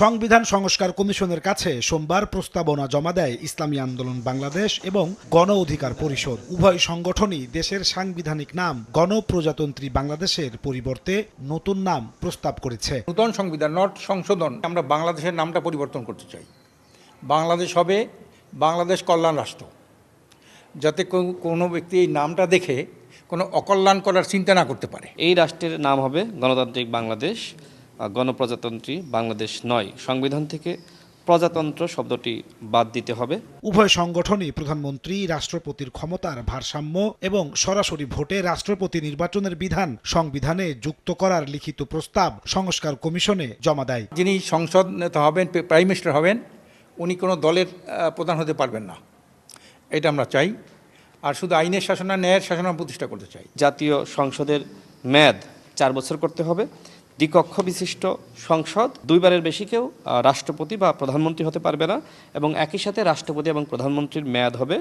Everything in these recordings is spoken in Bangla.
সংবিধান সংস্কার কমিশনের কাছে সোমবার প্রস্তাবনা জমা দেয় ইসলামী আন্দোলন বাংলাদেশ এবং গণ অধিকার পরিষদ। উভয় সংগঠনই দেশের সাংবিধানিক নাম গণপ্রজাতন্ত্রী বাংলাদেশের পরিবর্তে নতুন নাম প্রস্তাব করেছে। নতুন সংবিধান নট সংশোধন আমরা বাংলাদেশের নামটা পরিবর্তন করতে চাই। বাংলাদেশ হবে বাংলাদেশ কল্যাণ রাষ্ট্র। যাতে কোনো ব্যক্তি এই নামটা দেখে কোনো অকল্যাণ করার চিন্তা না করতে পারে। এই রাষ্ট্রের নাম হবে গণতান্ত্রিক বাংলাদেশ। গণপ্রজাতন্ত্রী বাংলাদেশ নয়। সংবিধান থেকে প্রজাতন্ত্র শব্দটি বাদ দিতে হবে। উভয় সংগঠনই প্রধানমন্ত্রী রাষ্ট্রপতির ক্ষমতার ভারসাম্য এবং সরাসরি ভোটে রাষ্ট্রপতি নির্বাচনের বিধান সংবিধানে যুক্ত করার লিখিত প্রস্তাব সংস্কার কমিশনে জমা দেয়। যিনি সংসদ নেতা হবেন প্রাইম মিনিস্টার হবেন উনি কোনো দলের প্রধান হতে পারবেন না। এটা আমরা চাই। আর শুধু আইনের শাসন আর ন্যায়ের শাসন প্রতিষ্ঠা করতে চাই। জাতীয় সংসদের মেয়াদ চার বছর করতে হবে। দ্বিকক্ষ বিশিষ্ট সংসদ দুইবারের বেশি কেউ রাষ্ট্রপতি বা প্রধানমন্ত্রী হতে পারবে না এবং একই সাথে রাষ্ট্রপতি এবং প্রধানমন্ত্রীর মেয়াদ হবে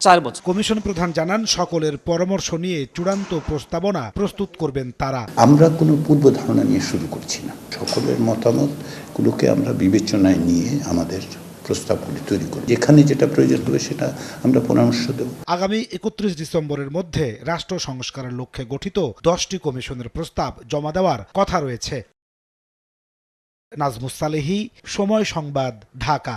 চার বছর। কমিশন প্রধান জানান সকলের পরামর্শ নিয়ে চূড়ান্ত প্রস্তাবনা প্রস্তুত করবেন তারা। আমরা কোনো পূর্ব ধারণা নিয়ে শুরু করছি না। সকলের মতামতগুলোকে আমরা বিবেচনায় নিয়ে আমাদের প্রস্তাবগুলি তৈরি করি যেখানে যেটা প্রয়োজন হবে সেটা আমরা পরামর্শ দেব। আগামী একত্রিশ ডিসেম্বরের মধ্যে রাষ্ট্র সংস্কারের লক্ষ্যে গঠিত দশটি কমিশনের প্রস্তাব জমা দেওয়ার কথা রয়েছে। নাজমুস সালেহি, সময় সংবাদ, ঢাকা।